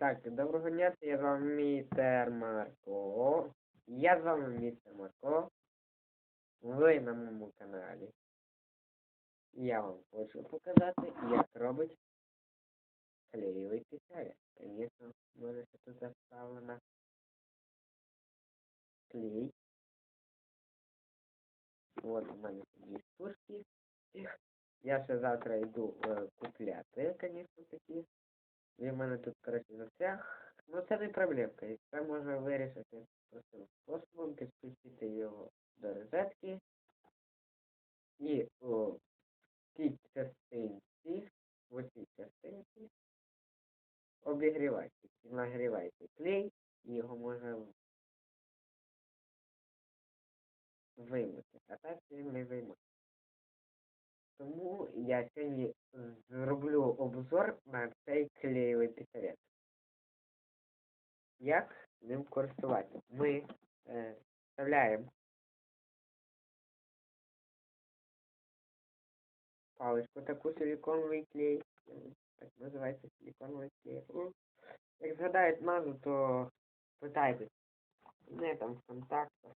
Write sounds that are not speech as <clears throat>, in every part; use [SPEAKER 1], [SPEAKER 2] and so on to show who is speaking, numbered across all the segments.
[SPEAKER 1] Так, доброго дня, я з вами містер Марко. Я з вами містер Марко. Ви на моєму каналі. Я вам хочу показати, як робить клеєвий писарь. Звісно, може що тут заставлено клей. От у мене є штучки. Я ще завтра йду е, купляти, звісно, такі. Він в мене тут, коротше, застряг. Ну це не проблемка. І це можна вирішити простим способом, підключити його до розетки. І у цій частинці, в цій частинці обігрівайте. Нагрівайте клей, і його можна вимити. А так він не виймає. Тому я сьогодні зроблю обзор на цей клеєвий пістолет. Як ним користуватися? Ми е, вставляємо паличку таку силиконовий клей. Так називається силиконовий клей. Ну, Як згадають назву, то питайтесь. Не там в контактах.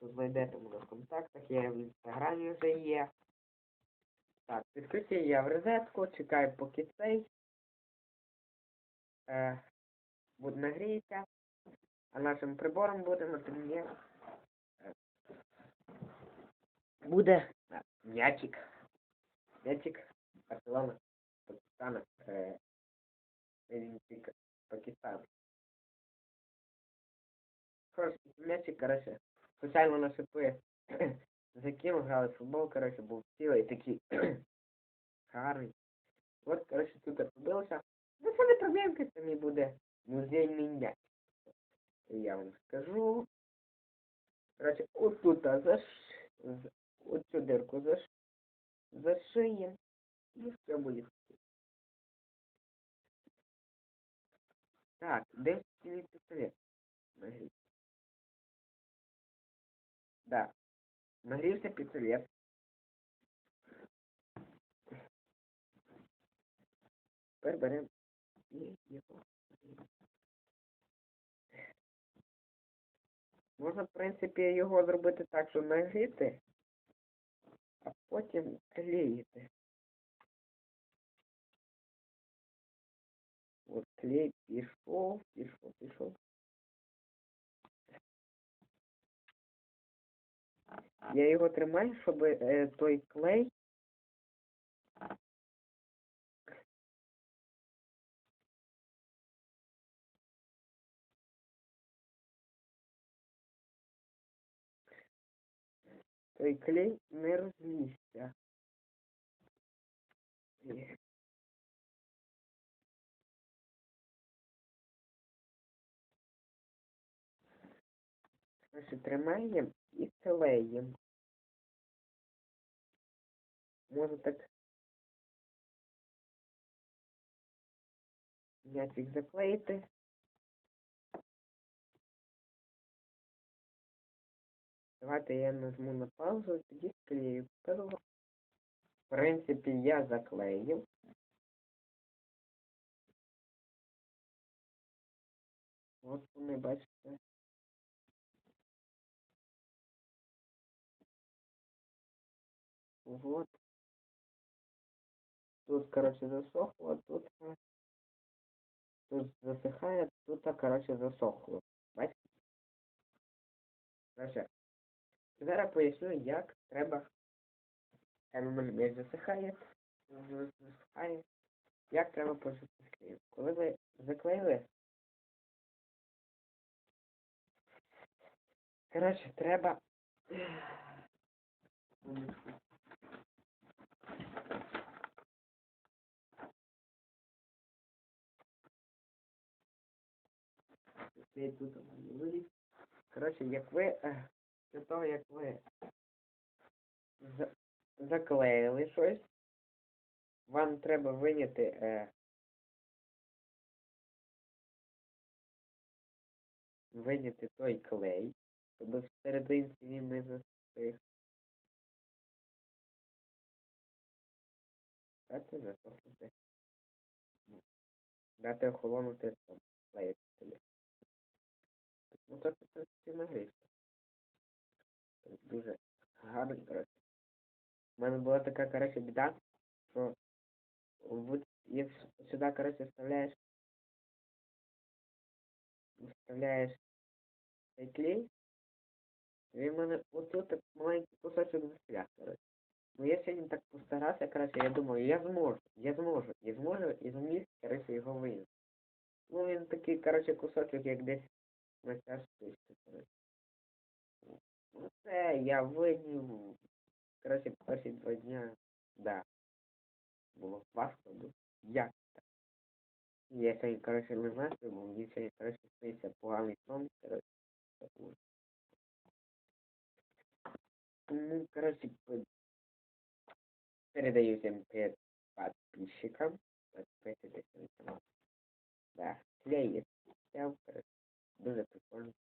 [SPEAKER 1] Тут знайдете мене в контактах, я в інстаграмі вже є. Так, підключив я в розетку, чекаю поки цей е, буде нагріється. А нашим прибором буде, наприклад, буде м'ячик. М'ячик Барселона, Пакистана, е, Пакистан. Хороший м'ячик, короче, спеціально на шипи з яким грали в футбол, коротше, був цілий такий <clears throat> гарний. От, коротше, тут я побився. Ну, це не проблемка, це мені буде музейний м'яч. Я вам скажу. Коротше, отут заш... оцю дирку заш... зашиємо. І все буде. Так, де цілий пістолет? Нагрівся пістолет. Тепер беремо його. Можна, в принципі, його зробити так, що нагріти, а потім клеїти. От клей пішов, пішов, пішов. Я його тримаю, щоб е, той клей той клей не розлізся. Короче, тримаємо і клеїмо. Можна так м'ячик заклеїти. Давайте я нажму на паузу і тоді склею. В принципі, я заклеїв. От вони, бачите. Вот. Тут, короче, засохло, тут, э, тут засыхает, тут, короче, засохло. Короче, зараз поясню, як треба. М'яч засихає, засихає. Як треба почати склеїти. Коли ви заклеїли, коротше, треба. Секундочку. Тут виліз. Коротше, як ви, е, після того, як ви за- заклеїли щось, вам треба виняти е, виняти той клей, щоб всерединці він не застиг. Бачите, засохнути. дати охолонути клеїти Ну так це ти нагрівся. Дуже гарно, коротше. У мене була така, коротше, біда, що вот якщо сюди, коротше, вставляєш вставляєш цей клей, він в мене отут так маленький кусочок застряг, коротше. Ну я сьогодні так постарався, коротше, я думаю, я зможу, я зможу, я зможу і зміг, коротше, його винести. Ну він такий, коротше, кусочок, як десь штучка. Ну це я винів, коротше, перші два дня, да. Було важко, ну, як так? Я сьогодні, коротше, не що був, мені сьогодні, коротше, снився поганий сон, коротше. Тому, коротше, передаю всем привет подписчикам. Подписывайтесь на канал. Да, клеит. Взяв, коротше, дуже прикольно.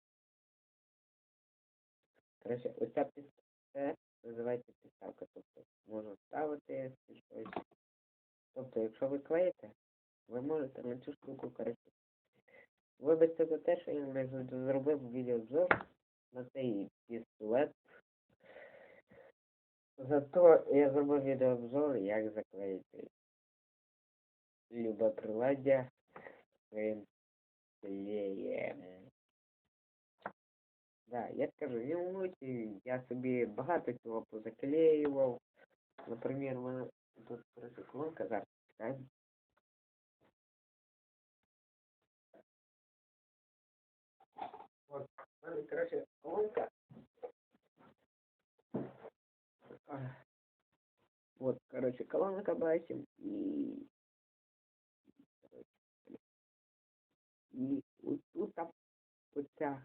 [SPEAKER 1] Коротше, оця підставка називається підставка. Тобто можна ставити щось. Тобто, якщо ви клеїте, ви можете на цю штуку коротше. Вибачте за те, що я зробив відеообзор на цей пістолет. Зато я зробив відеообзор, як заклеїти любе приладдя своїм клеєм. Да, я скажу, не волнуйте, я собі багато цього позаклеював. Наприклад, мене тут коротше, колонка зараз чекай. Вот, мене, колонка. Вот, короче, колонка бачим и... І ось тут там оця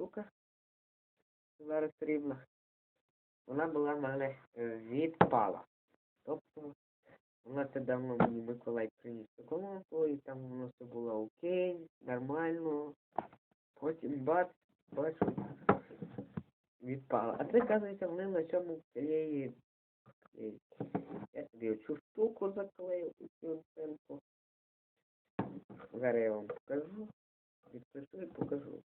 [SPEAKER 1] штука зараз срібна. Вона була в мене е, відпала. Тобто вона це давно мені Миколай приніс колонку, і там воно все було окей, нормально. Потім бац, бачу, відпала. А це, кажеться, вони на цьому клеї. клеють. Я собі оцю штуку заклею, цю ценку. Зараз я вам покажу. Відпишу і покажу.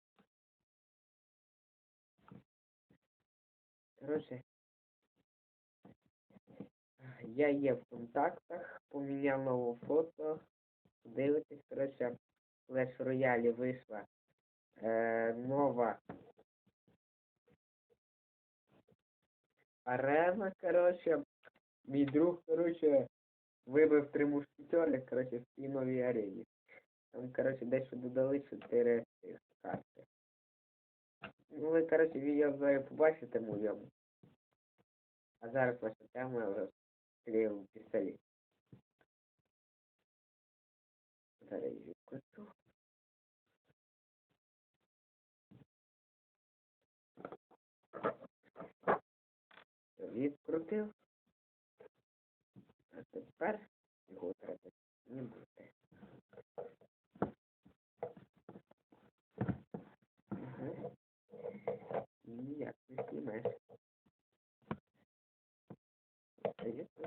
[SPEAKER 1] Коротше, я є в контактах, поміняв нове фото. Дивитесь, коротше, в Clash Royale вийшла е, нова арена, коротше. Мій друг, коротше, вибив три мушкетери, коротше, в цій новій арені. Там, коротше, дещо додали чотири карти. Ну, ви, коротше, відео зараз побачите моєму. А зараз ваша тема вже стріл пістолет. Її відкруту. Відкрутив. А тепер його треба не буде. Є тут.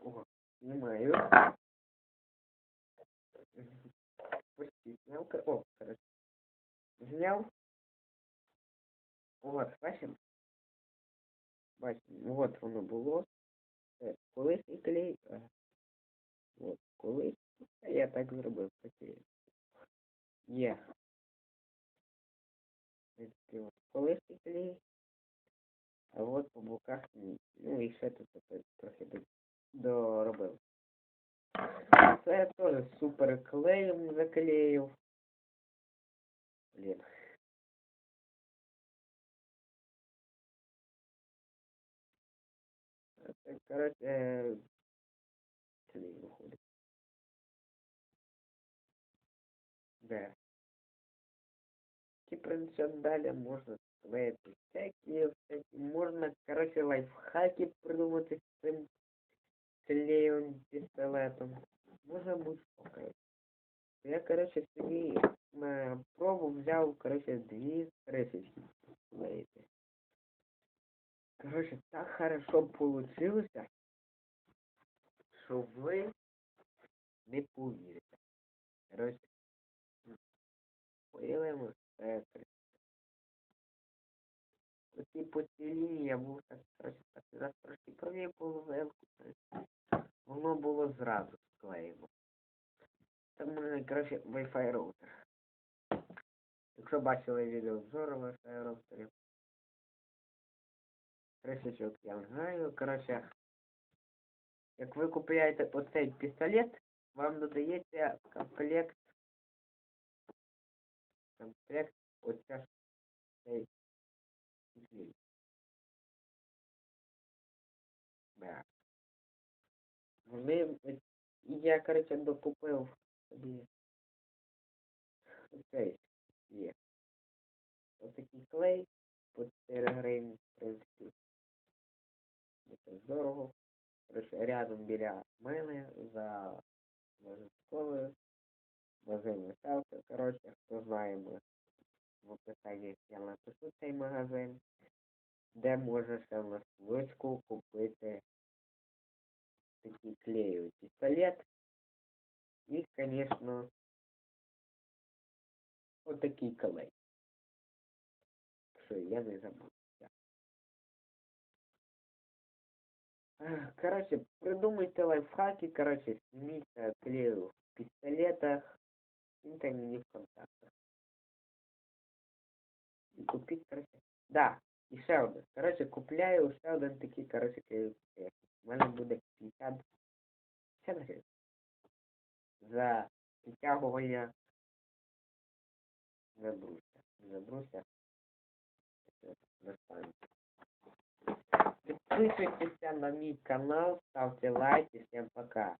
[SPEAKER 1] О, знімаю. Почти зняв. Кор- О, короче. Зняв. Вот, бачимо? Бачимо, от воно було. Колись і клей. а, От, колись. А я так зробив, такий. Є. Ось такий от Колись і клей. Ні. Ну і ще тут трохи до- доробив. Це теж супер клеєм заклеїв. Блін. Коротше, е, це не виходить. Де? Типа далі можна клеїти всякі, всякі, можна, коротше, лайфхаки придумати з цим клеєм пістолетом. Може бути що. Я, коротше, собі на пробу взяв, коротше, дві рисочки клеїти. Коротше, так хорошо получилося. що ви не повірите. Коротше, появимо секрет. Оці по цій лінії я був так, так раз трошки провів половинку. Воно було зразу склеєно. В мене, коротше, Wi-Fi роутер. Якщо бачили відео обзору Wi-Fi роутерів. Кришечок я знаю. Коротше, як ви купуєте оцей пістолет, вам додається комплект. Комплект оця цей клей. Да. Вони, я, коротше, докупив собі цей є. Отакий клей по 4 гривні, в принципі. Це. Коротше, рядом біля мене за школою. Магазин ставка. Коротше, хто знає, ми в описанні я напишу цей магазин, де можна ще швидку купити такий клеєвий пістолет. І, звісно, отакий клей. Що я не забув. Короче, придумайте лайфхаки, короче, снимите клею в пистолетах, киньте мне в контактах. Купіть, короче. Да, і ще. Короче, купляю ще один такий, короче, клею. У мене буде 50 50 гривень. За підтягування забруся. Забруся. Підписуйтеся на мій канал, ставте лайки, всім пока.